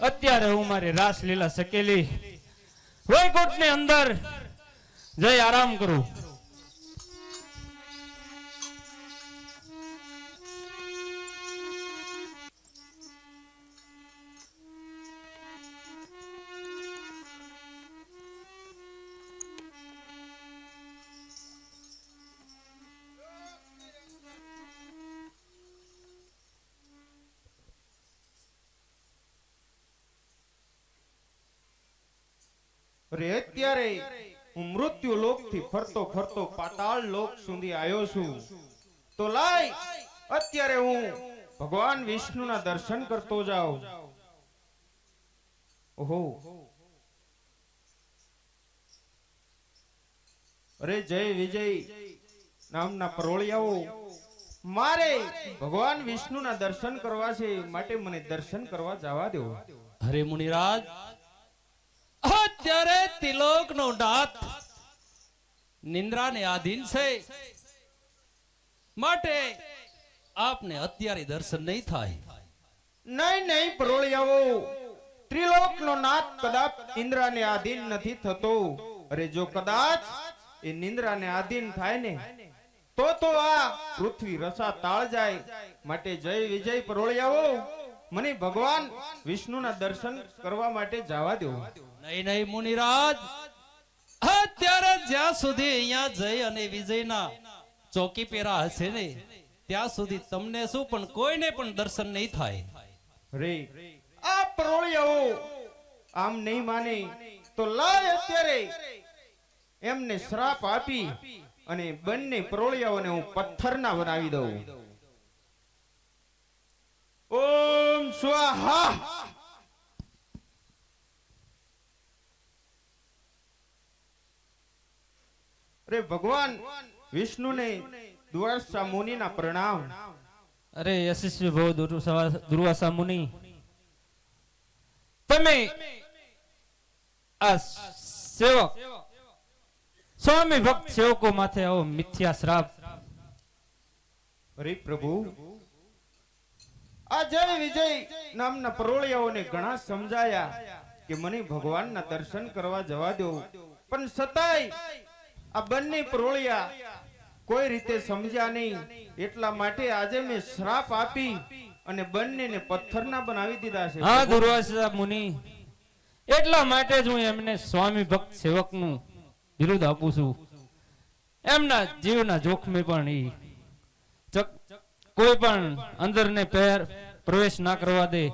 અત્યારે હું મારી રાસલીલા સકેલી વૈકુંઠની અંદર જઈ આરામ કરું. અરે અત્યારે હું મૃત્યુ લોકથી ફરતો ફરતો પાતાળ લોક સુધી આવ્યો છું. તો લાય, અત્યારે હું ભગવાન વિષ્ણુના દર્શન કરતો જાઉં. ઓહો. અરે જય વિજય નામના પરોળિયાઓ, મારે ભગવાન વિષ્ણુના દર્શન કરવા છે, માટે મને દર્શન કરવા જવા દેવો હરે મુનિરાજ અત્યારે તિલોક નો નાથ નિંદ્રાને આધીન છે. માટે આપને અત્યારે દર્શન નહીં થાય. નહીં નહીં, પરોળિયાઓ. ત્રિલોકનો નાથ કદાચ ઇન્દ્રાને આધીન નથી થતો. અરે જો કદાચ એ નિંદ્રાને આધીન થાય ને, તો તો આ પૃથ્વી રસા તાળ જાય. માટે જય વિજય પરોળિયાઓ. મને ભગવાન વિષ્ણુના દર્શન કરવા માટે જવા દો. નહીં નહીં, મુનિરાજ. અત્યારે જ્યાં સુધી અહીંયા જય અને વિજયના ચોકી પેરા હશે ને, ત્યાં સુધી તમને શું, પણ કોઈને પણ દર્શન નહીં થાય. રે, આ પ્રોળિયાઓ આમ નહીં માને તો લાય અત્યારે. એમને શ્રાપ આપી અને બંને પ્રોળિયાઓને હું પથ્થરના બનાવી દઉં. ઓમ સ્વાહા. અરે ભગવાન વિષ્ણુને દુર્વાસા મુનિના પ્રણામ. અરે યશસ્વી ભવ દુર્વાસા મુનિ. તમે આ સેવક સ્વામી ભક્ત સેવકો માથે આવો મિથ્યા શ્રાપ. અરે પ્રભુ આ જય વિજય નામના પરોળિયાઓને ઘણા સમજાયા કે મને ભગવાનના દર્શન કરવા જવા દો. પણ છતાંય આ બંને પ્રોળિયા કોઈ રીતે સમજ્યા નહીં. એટલા માટે આજે મેં શ્રાપ આપી અને બંનેને પથ્થરના બનાવી દીધા છે. હા દુર્વાસા મુનિ. એટલા માટે જ હું એમને સ્વામી ભક્ત સેવકનું બિરુદ આપું છું. એમના જીવના જોખમે પણ ઈ. કોઈ પણ અંદરને પેર પ્રવેશ ના કરવા દે.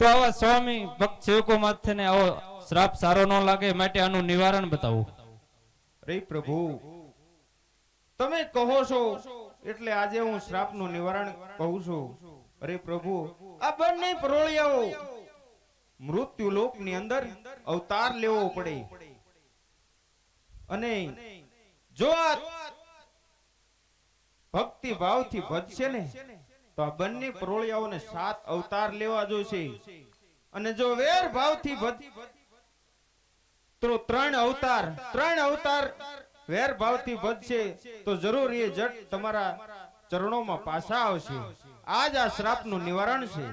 તો આવા સ્વામી ભક્ત સેવકો માથે આવો શ્રાપ સારો ન લાગે, માટે આનું નિવારણ બતાવું. રે પ્રભુ, તમે કહો છો, એટલે આજે હું શ્રાપનું નિવારણ કહું છું. અરે પ્રભુ, આ બંને પ્રોળિયાઓ મૃત્યુ લોકની અંદર અવતાર લેવો પડે. અને જો આ ભક્તિ ભાવથી ભજશે ને, તો આ બંને પ્રોળિયાઓને સાત અવતાર લેવા જોશે અને જો વેર ભાવથી ભજ તો ત્રણ અવતાર ત્રણ અવતાર વેર ભાવથી ભજશે તો જરૂર એ જટ તમારા ચરણોમાં પાછા આવશે. આજ આ શ્રાપનું નિવારણ છે.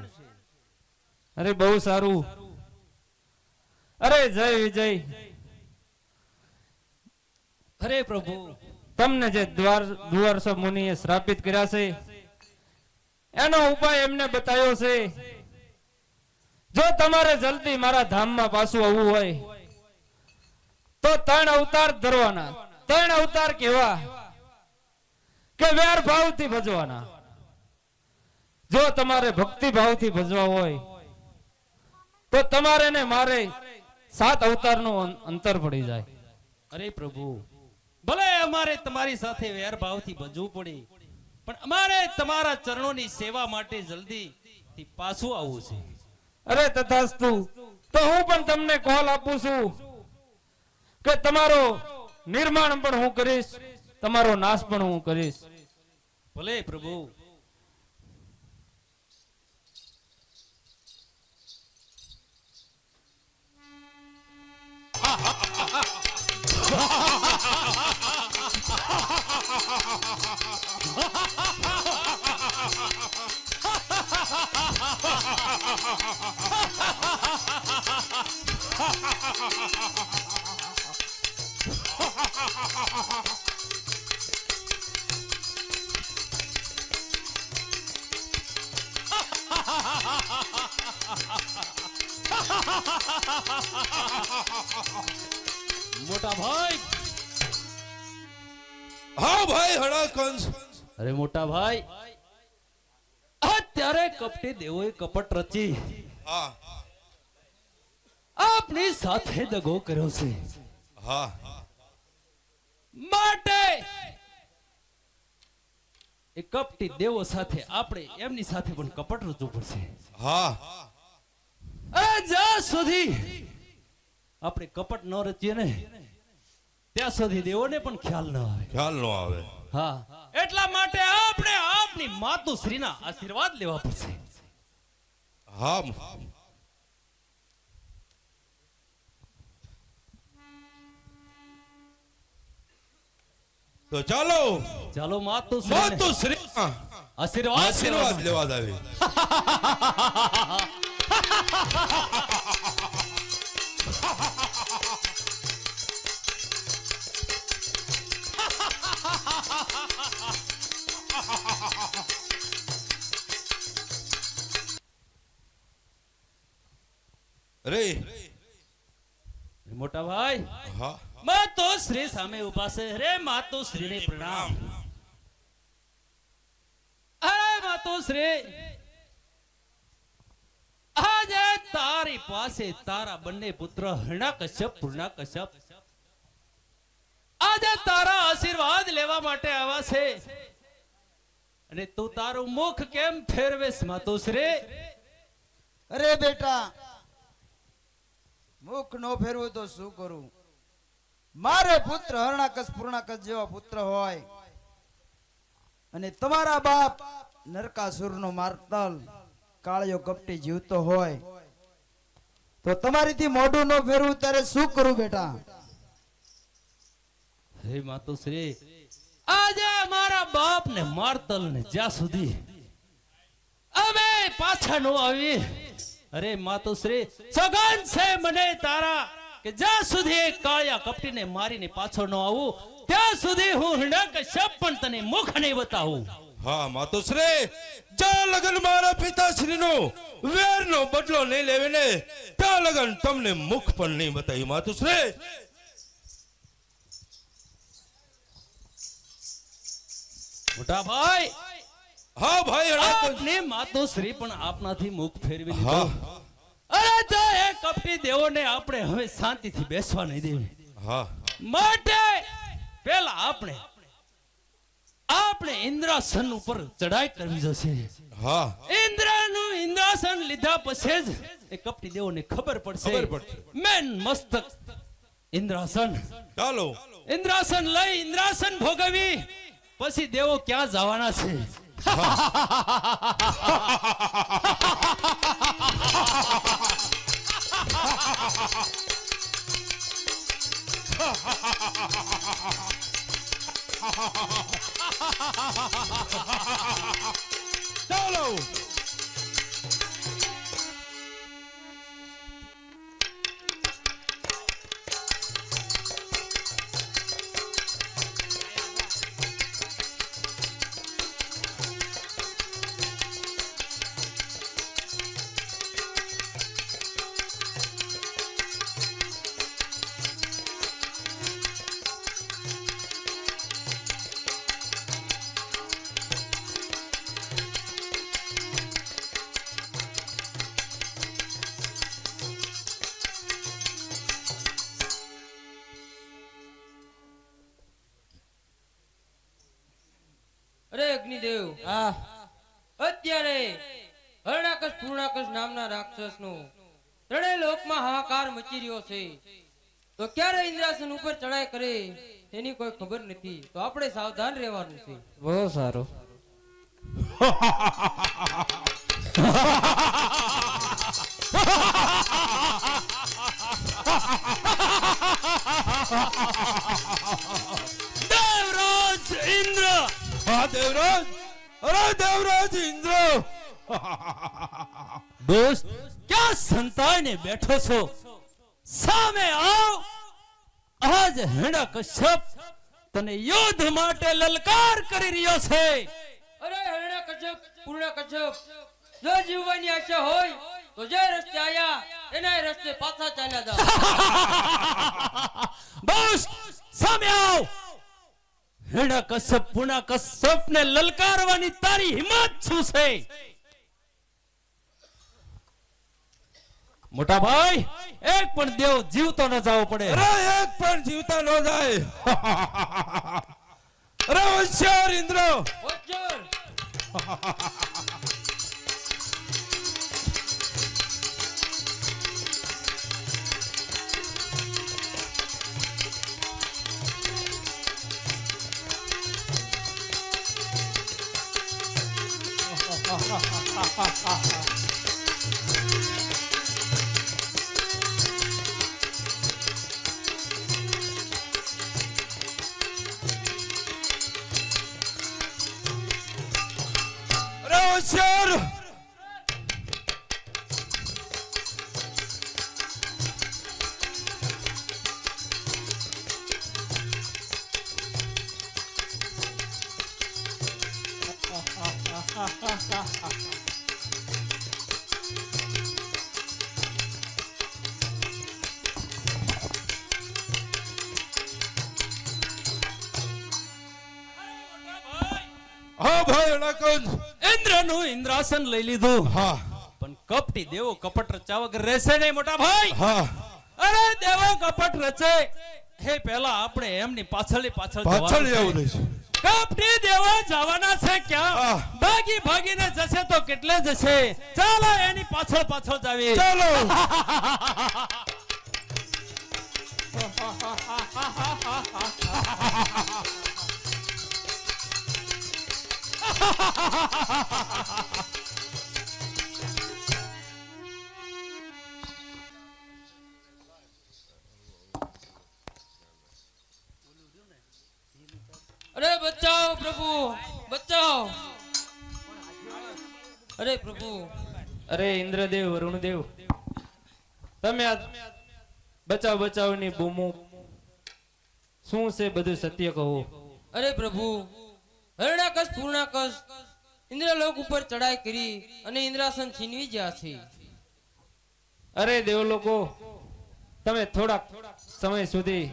અરે બહુ સારું. અરે જય વિજય. અરે પ્રભુ, તમને જે દ્વાર દ્વારસો મુનિએ શ્રાપિત કર્યા છે, એનો ઉપાય એમને બતાવ્યો છે. જો તમારે જલ્દી મારા ધામમાં પાછું આવવું હોય તો ત્રણ અવતાર ધરવાના. ત્રણ અવતાર કેવા? કે વેર ભાવથી ભજવાના. જો તમારે ભક્તિ ભાવથી ભજવા હોય તો તમારે ને મારે સાત અવતારનું અંતર પડી જાય. અરે પ્રભુ ભલે અમારે તમારી સાથે વેર ભાવથી ભજવું પડે પણ અમારે તમારા ચરણોની સેવા માટે જલ્દી પાછું આવવું છે. અરે તથાસ્તુ તો હું પણ તમને કોલ આપું છું. કે તમારો નિર્માણ પણ હું કરીશ તમારો નાશ પણ હું કરીશ ભલે પ્રભુ મોટા ભાઈ. હા ભાઈ હડા અરે મોટા ભાઈ. અત્યારે કપટી દેવોએ કપટ રચી. આપની સાથે દગો કર્યો છે. હા. માટે. એ કપટી દેવો સાથે આપણે એમની સાથે પણ કપટ રચવું પડશે. હા. અરે જ્યાં સુધી આપણે કપટ ન રચીએ ને ત્યાં સુધી દેવોને પણ ખ્યાલ ન આવે. ખ્યાલ ન આવે. હા. એટલા માટે આપણે આપની માતુશ્રીના આશીર્વાદ લેવા પડશે. હા. તો ચાલો. ચાલો માતુશ્રી માતુ શ્રી. આશીર્વાદ આશીર્વાદ લેવા લેવા આવી રે. મોટા ભાઈ. હા. માતુશ્રી સામે ઊભા છે. રે માતુશ્રીને પ્રણામ. અરે માતુશ્રી આજે તારી પાસે તારા બંને પુત્ર હરણાકશ્યપ પૂર્ણાકશ્યપ આજે તારા આશીર્વાદ લેવા માટે આવ્યા છે. અને તું તારું મુખ કેમ ફેરવેશ માતુશ્રી અરે બેટા, મુખ નો ફેરવું તો શું કરું? મારે પુત્ર હરણાકસ પૂર્ણાકસ જેવા પુત્ર હોય. અને તમારા બાપ નરકાસુરનો મારતલ કાળિયો કપટી જીવતો હોય. તો તમારીથી મોઢું ન ફેરવું ત્યારે શું કરું બેટા? હે માતુશ્રી, આજે મારા બાપ ને મારતલ ને જ્યાં સુધી અમે પાછા નો આવી, અરે માતુશ્રી, સગન છે મને તારા કે જ્યાં સુધી કાળિયા કપટીને મારીને પાછળ ન આવું ત્યાં સુધી હું હંડક શબ પણ તને મુખ નહીં બતાવું. હા માતુશ્રી જ્યાં લગન મારા પિતાશ્રી નો વેર નો બદલો નહીં લેવે ને ત્યાં લગન તમને મુખ પણ નહીં બતાવી માતુશ્રી. મોટા ભાઈ હા ભાઈ આપને માતુશ્રી પણ આપનાથી મુખ ફેરવી લીધો. અરે તો એ કપટી દેવોને આપણે હવે શાંતિથી બેસવા નહીં દેવી. હા. માટે પેલા આપણે આપણે ઇન્દ્રાસન ઉપર ચડાઈ કરવી જોશે. હા. ઇન્દ્રનું ઇન્દ્રાસન લીધા પછી જ એ કપટી દેવોને ખબર પડશે. ખબર પડશે. મેન મસ્તક ઇન્દ્રાસન. ચાલો. ઇન્દ્રાસન લઈ ઇન્દ્રાસન ભોગવી. પછી દેવો ક્યાં જવાના છે? ચાલો મચી રહ્યો છે. તો ક્યારે ઇન્દ્રાસન ઉપર ચડાઈ કરે એની કોઈ ખબર નથી. તો આપણે સાવધાન રહેવાનું છે. બહુ સારું. દેવરાજ ઇન્દ્ર! હા દેવરાજ? અરે દેવરાજ ઇન્દ્ર! દોસ્ત ક્યાં સંતાઈને બેઠો છો સામે આવ આજ કશ્યપ તને યુદ્ધ માટે લલકાર કરી રહ્યો છે. અરે હરણા કશ્યપ પૂર્ણ કશ્યપ જો જીવવાની આશા હોય તો જે રસ્તે આયા એના રસ્તે પાછા ચાલ્યા જાઓ. બસ સામે આવ. હેડા કશ્યપ પૂર્ણ કશ્યપ ને લલકારવાની તારી હિંમત શું છે? મોટા ભાઈ એક પણ દેવ જીવતો ન જવો પડે. અરે એક પણ જીવતા ન જાય. અરે હોશિયાર ઇન્દ્ર. હોશિયાર. અરે હા ભાઈ ઇન્દ્રનું ઇન્દ્રાસન લઈ લીધું. હા. પણ કપટી દેવો કપટ રચાવ વગર રહેશે નહીં મોટા ભાઈ. હા. અરે દેવો કપટ રચે. હે પેલા આપણે એમની પાછળ પાછળ પાછળ જવું છે. કપટી દેવો જવાના છે ક્યાં? ભાગી ભાગીને જશે તો કેટલે જશે? ચાલો એની પાછળ પાછળ જાવી. ચાલો. અરે બચાઓ પ્રભુ બચાઓ અરે પ્રભુ. અરે ઇન્દ્રદેવ વરુણદેવ. તમે આ બચાવ બચાવની બૂમો. શું છે બધું સત્ય કહો? અરે પ્રભુ હરણાકશ પૂર્ણાકશ ઇન્દ્રલોક ઉપર ચડાઈ કરી અને ઇન્દ્રાસન છીનવી ગયા છે. અરે દેવ લોકો તમે થોડાક સમય સુધી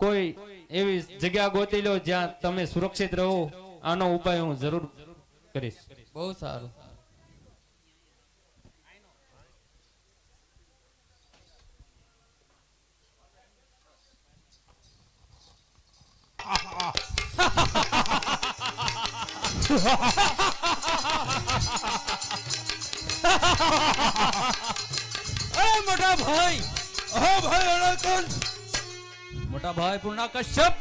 કોઈ એવી જગ્યા ગોતી લો જ્યાં તમે સુરક્ષિત રહો. આનો ઉપાય હું જરૂર કરીશ. બહુ સારું. અરે મોટા ભાઈ હા ભાઈ અડાકંદ મોટા ભાઈ પૂર્ણા કશ્યપ.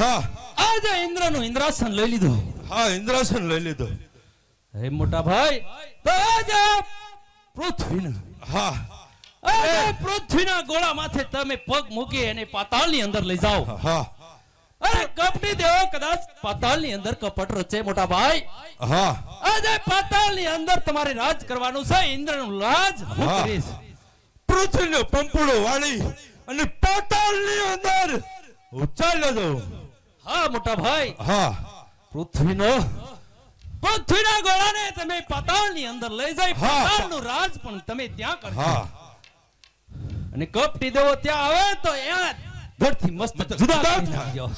હા. આજે ઇન્દ્રનું ઇન્દ્રાસન લઈ લીધું. હા ઇન્દ્રાસન લઈ લીધો. હે મોટા ભાઈ તો આજે પૃથ્વીના હા. આજે પૃથ્વીના ગોળા માથે તમે પગ મૂકી અને પાતાળની અંદર લઈ જાઓ. હા. અરે કપટી દેવો કદાચ પાતાળની અંદર કપટ રચે મોટા ભાઈ. હા. આજે પાતાળની અંદર તમારે રાજ કરવાનું છે ઇન્દ્રનું રાજ હું. હા. કરીશ. પૃથ્વીનો પંપડો વાળી અને પાતાળની અંદર ઉચાલ્યો દો હા મોટા ભાઈ. હા. પૃથ્વીનો પૃથ્વીના ગોળાને તમે પાતાળની અંદર લઈ જાય પાતાળનું રાજ પણ તમે ત્યાં કરજો. અને કપટી દેવો ત્યાં આવે તો ત્યાં ધડથી મસ્ત જુદા થઈ ગયો.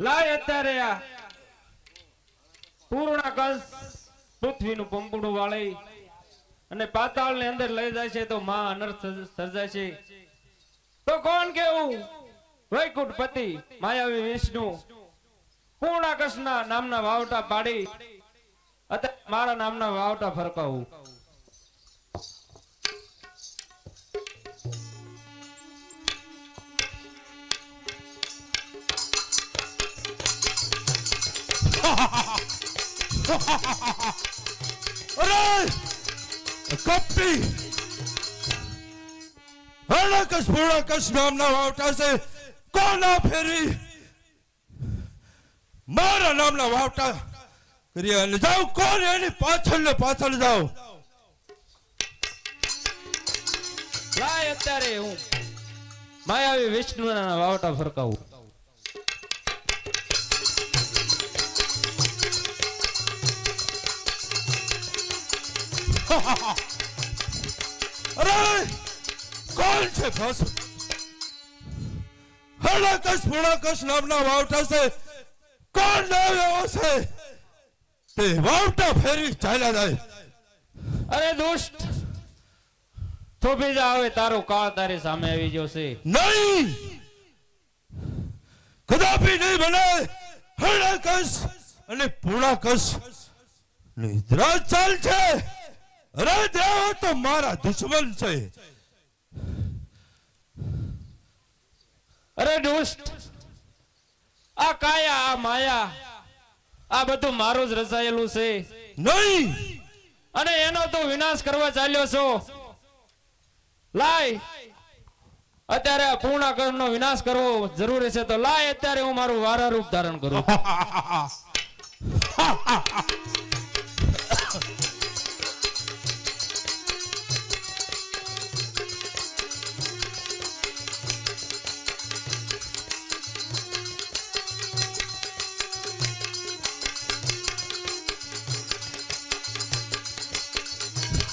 લાય અત્યારે આ પૂર્ણાકશ પૃથ્વીનું પંપુડું વાળી અને પાતાળની અંદર લઈ જાય છે તો માં અનર્થ સર્જાય છે. તો કોણ કેવું? વૈકુંઠ પતિ માયાવી વિષ્ણુ. પૂર્ણાકશ ના નામના વાવટા પાડી. અત્યારે મારા નામના વાવટા ફરકાવું. અરે કપટી હરણાકશ પૂર્ણાકશ નામના વાવટા છે. કોના ફેરવી મારા નામના વાવટા. કરી અને જાઓ કોણ એની પાછળ ને પાછળ જાઓ. લાય અત્યારે હું. માયાવી વિષ્ણુના વાવટા ફરકાવું. અરે કોણ છે ફસ હરણાકશ પૂર્ણાકશ નામના વાવટા છે. કોણ નામ એવો છે? તે વાવટા ફેરી ચાલ્યા જાય. અરે દુષ્ટ થોભી જા હવે તારો કાળ તારી સામે આવી જશે છે. નહીં! કદાપી નહીં બને. હરણાકશ અને પૂર્ણાકશ નિદ્રા ચાલ છે. દેવો તો મારા દુશ્મન છે. અરે દુષ્ટ આ કાયા આ માયા આ બધું મારું જ રચાયેલું છે. નહીં! અને એનો તું વિનાશ કરવા ચાલ્યો છો. લાય અત્યારે આ પૂર્ણાકર્ણ નો વિનાશ કરવો જરૂરી છે તો લાય અત્યારે હું મારું વારા રૂપ ધારણ કરું.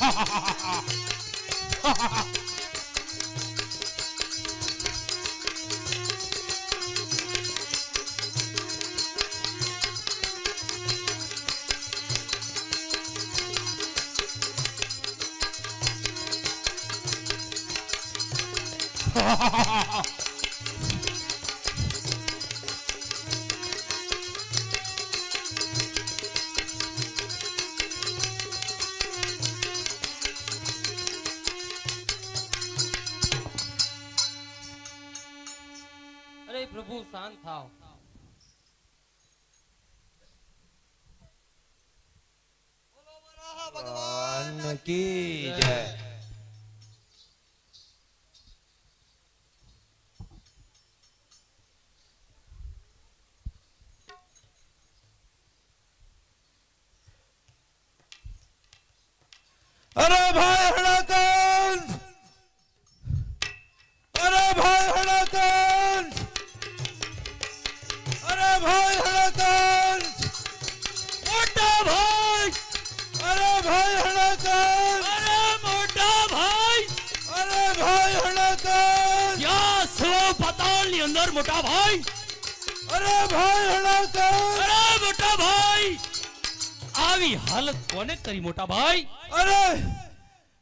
અરે પ્રભુ શાંત થાવ અરે ભાઈ પાતાળની અંદર મોટા ભાઈ. અરે ભાઈ હરણાકંદ અરે મોટા ભાઈ. આવી હાલત કોને કરી મોટા ભાઈ? અરે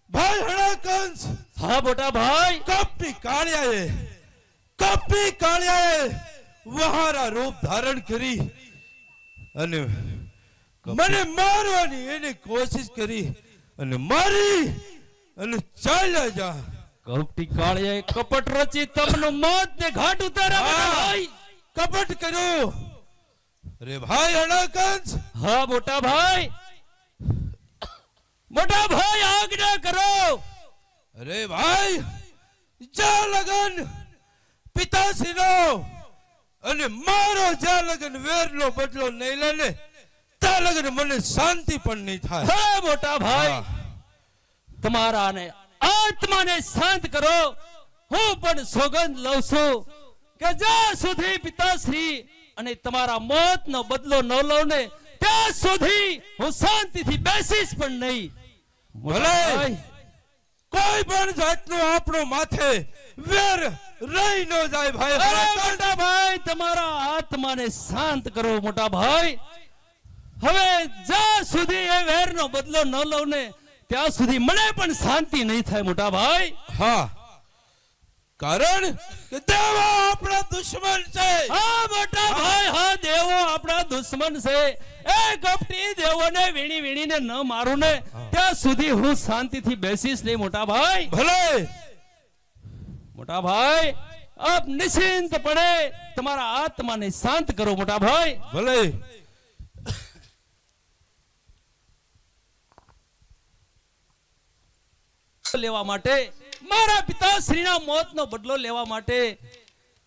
ભાઈ હણાકંસ હા મોટા ભાઈ. કપટી કાળિયાએ કપટી કાળિયાએ વહારા રૂપ ધારણ કરી અને મને મારવાની એને કોશિશ કરી અને મારી અને ચાલ્યા જા. કપટી કાળિયાએ કપટ રચી તમનું મોત ને ઘાટ ઉતારા ભાઈ કપટ કર્યું. રે ભાઈ હણાકંસ હા મોટા ભાઈ. મોટા ભાઈ આજ્ઞા કરો. અરે ભાઈ જા લગન પિતાશ્રીનો. અને મારો જા લગન વેરનો બદલો નહીં લે ને તા લગન મને શાંતિ પણ નહીં થાય. હા મોટા ભાઈ. તમારા ને આત્માને શાંત કરો. હું પણ સોગંદ લઉં છું કે જ્યાં સુધી પિતાશ્રી અને તમારા મોતનો બદલો ન લઉં ને ત્યાં સુધી હું શાંતિથી બેસીશ પણ નહીં. ભલે. કોઈ પણ જાતનો આપણો માથે વેર રહી ન જાય ભાઈ. મોટા ભાઈ તમારા આત્માને શાંત કરો મોટા ભાઈ. હવે જ્યાં સુધી એ વેરનો બદલો ન લઉં ને ત્યાં સુધી મને પણ શાંતિ નહીં થાય મોટા ભાઈ. હા. કારણ કે દેવો આપણા દુશ્મન છે. હા મોટા ભાઈ હા દેવો આપણા દુશ્મન છે. એ કપટી દેવોને વીણી વીણીને ન મારું ને ત્યાં સુધી હું શાંતિથી બેસીશ નહીં મોટા ભાઈ. ભલે. મોટા ભાઈ આપ નિશ્ચિંતપણે તમારા આત્માને શાંત કરો મોટા ભાઈ. ભલે. લેવા માટે, મારા પિતાશ્રીના મોતનો બદલો લેવા માટે,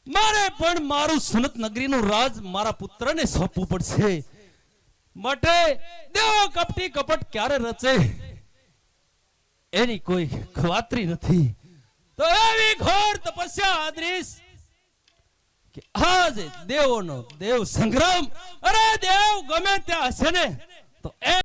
મારે પણ મારું સુનત નગરીનું રાજ મારા પુત્રને સોંપવું પડશે. માટે દેવો કપટી કપટ ક્યારે રચે? એની કોઈ ખાતરી નથી. તો એવી ઘોર તપસ્યા આદરીશ કે આજે દેવોનો દેવ સંગ્રામ, અરે દેવ ગમે ત્યાં હશે ને, તો એ